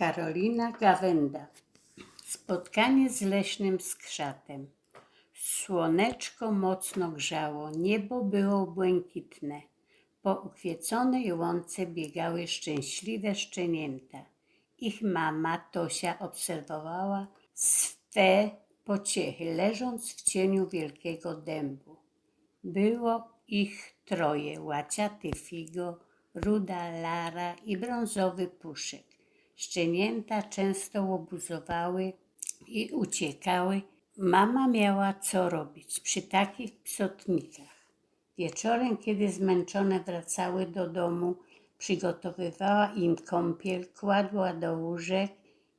Karolina Gawenda. Spotkanie z leśnym skrzatem. Słoneczko mocno grzało, niebo było błękitne. Po ukwieconej łące biegały szczęśliwe szczenięta. Ich mama Tosia obserwowała swe pociechy, leżąc w cieniu wielkiego dębu. Było ich troje, łaciaty Figo, ruda Lara i brązowy Puszek. Szczenięta często łobuzowały i uciekały. Mama miała co robić przy takich psotnikach. Wieczorem, kiedy zmęczone wracały do domu, przygotowywała im kąpiel, kładła do łóżek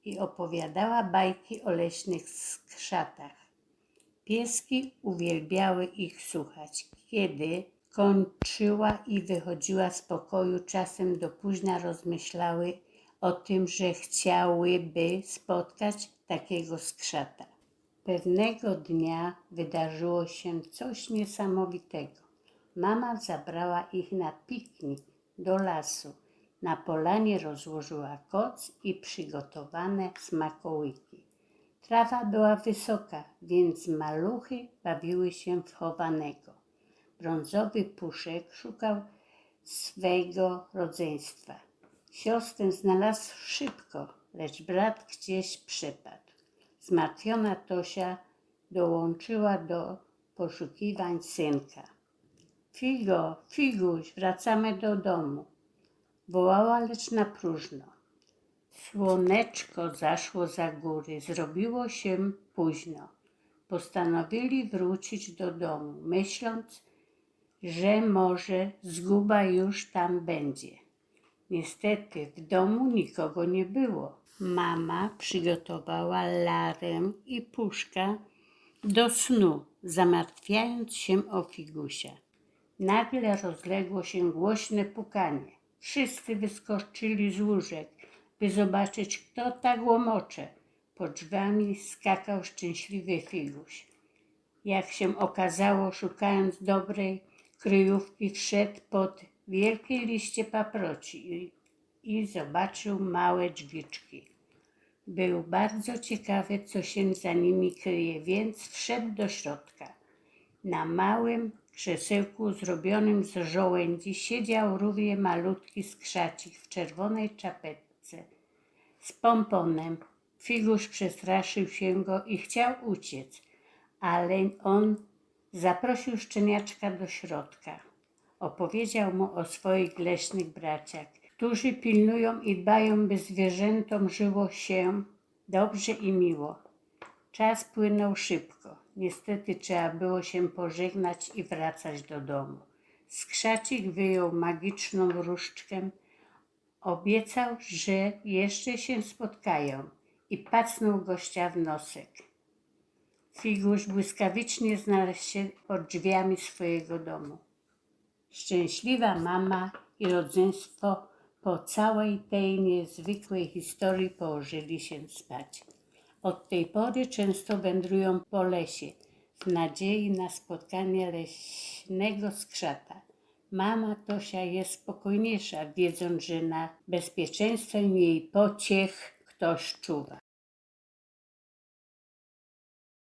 i opowiadała bajki o leśnych skrzatach. Pieski uwielbiały ich słuchać. Kiedy kończyła i wychodziła z pokoju, czasem do późna rozmyślały o tym, że chciałyby spotkać takiego skrzata. Pewnego dnia wydarzyło się coś niesamowitego. Mama zabrała ich na piknik do lasu. Na polanie rozłożyła koc i przygotowane smakołyki. Trawa była wysoka, więc maluchy bawiły się w chowanego. Brązowy puszek szukał swego rodzeństwa. Siostrę znalazł szybko, lecz brat gdzieś przepadł. Zmartwiona Tosia dołączyła do poszukiwań synka. Figo, Figuś, wracamy do domu. Wołała, lecz na próżno. Słoneczko zaszło za góry, zrobiło się późno. Postanowili wrócić do domu, myśląc, że może zguba już tam będzie. Niestety w domu nikogo nie było. Mama przygotowała larę i puszka do snu, zamartwiając się o figusia. Nagle rozległo się głośne pukanie. Wszyscy wyskoczyli z łóżek, by zobaczyć, kto tak łomocze. Pod drzwiami skakał szczęśliwy figuś. Jak się okazało, szukając dobrej kryjówki, wszedł pod wielkie liście paproci i, i zobaczył małe drzwiczki. Był bardzo ciekawy, co się za nimi kryje, więc wszedł do środka. Na małym krzesełku zrobionym z żołędzi siedział równie malutki skrzacik w czerwonej czapeczce z pomponem. Figusz przestraszył się go i chciał uciec, ale on zaprosił szczeniaczka do środka. Opowiedział mu o swoich leśnych braciach, którzy pilnują i dbają, by zwierzętom żyło się dobrze i miło. Czas płynął szybko. Niestety trzeba było się pożegnać i wracać do domu. Skrzacik wyjął magiczną różdżkę, obiecał, że jeszcze się spotkają i pacnął gościa w nosek. Figusz błyskawicznie znalazł się pod drzwiami swojego domu. Szczęśliwa mama i rodzeństwo po całej tej niezwykłej historii położyli się spać. Od tej pory często wędrują po lesie w nadziei na spotkanie leśnego skrzata. Mama Tosia jest spokojniejsza, wiedząc, że na bezpieczeństwem jej pociech ktoś czuwa.